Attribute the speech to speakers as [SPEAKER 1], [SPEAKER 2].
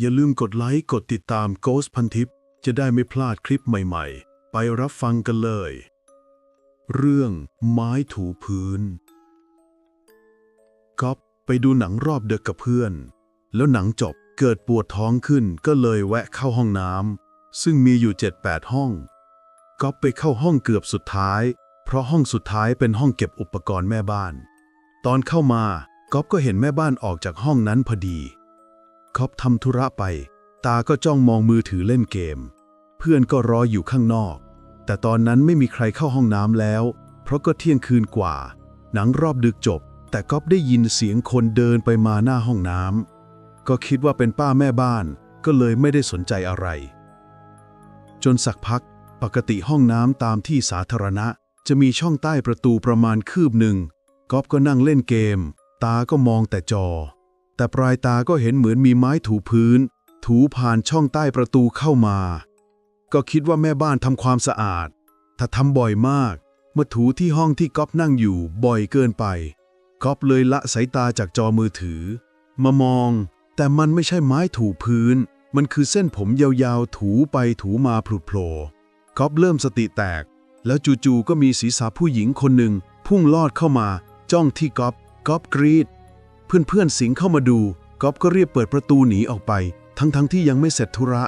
[SPEAKER 1] อย่าลืมกดไลค์ กดติดตาม Ghost พันทิปจะได้ไม่พลาดคลิปใหม่ๆ ไปรับฟังกันเลย เรื่องไม้ถูพื้นก๊อฟไปดูหนังรอบเดึกกับเพื่อน แล้วหนังจบเกิดปวดท้องขึ้นก็เลยแวะเข้าห้องน้ำซึ่งมีอยู่ 7-8 ห้องก๊อฟไปเข้าห้องเกือบสุดท้าย เพราะห้องสุดท้ายเป็นห้องเก็บอุปกรณ์แม่บ้าน ตอนเข้ามาก๊อฟก็เห็นแม่บ้านออกจากห้องนั้นพอดี ก๊อฟทำธุระไป ตาก็จ้องมองมือถือเล่นเกม เพื่อนก็รออยู่ข้างนอก แต่ตอนนั้นไม่มีใครเข้าห้องน้ำแล้ว เพราะก็เที่ยงคืนกว่า หนังรอบดึกจบ แต่ก๊อฟได้ยินเสียงคนเดินไปมาหน้าห้องน้ำก็คิดว่าเป็นป้าแม่บ้าน ก็เลยไม่ได้สนใจอะไร จนสักพักปกติห้องน้ำตามที่สาธารณะ จะมีช่องใต้ประตูประมาณคืบหนึ่งก๊อฟก็นั่งเล่นเกม ตาก็มองแต่จอ แต่ปลายตาก็เห็นเหมือนมีไม้ถูพื้น ถูผ่านช่องใต้ประตูเข้ามา ก็คิดว่าแม่บ้านทำความสะอาด ถ้าทำบ่อยมาก เมื่อถูที่ห้องที่ก๊อฟนั่งอยู่บ่อยเกินไป ก๊อฟเลยละสายตาจากจอมือถือ มามอง แต่มันไม่ใช่ไม้ถูพื้น มันคือเส้นผมยาวๆ ถูไปถูมาพลุดโผล่ก๊อฟเริ่มสติแตก แล้วจู่ๆก็มีศีรษะผู้หญิงคนหนึ่งพุ่งลอดเข้ามา จ้องที่ก๊อฟก๊อฟกรีด เพื่อนๆสิงเข้ามาดูก๊อฟก็เรียบเปิดประตูหนีออกไป ทั้งๆทที่ยังไม่เสร็จธุระ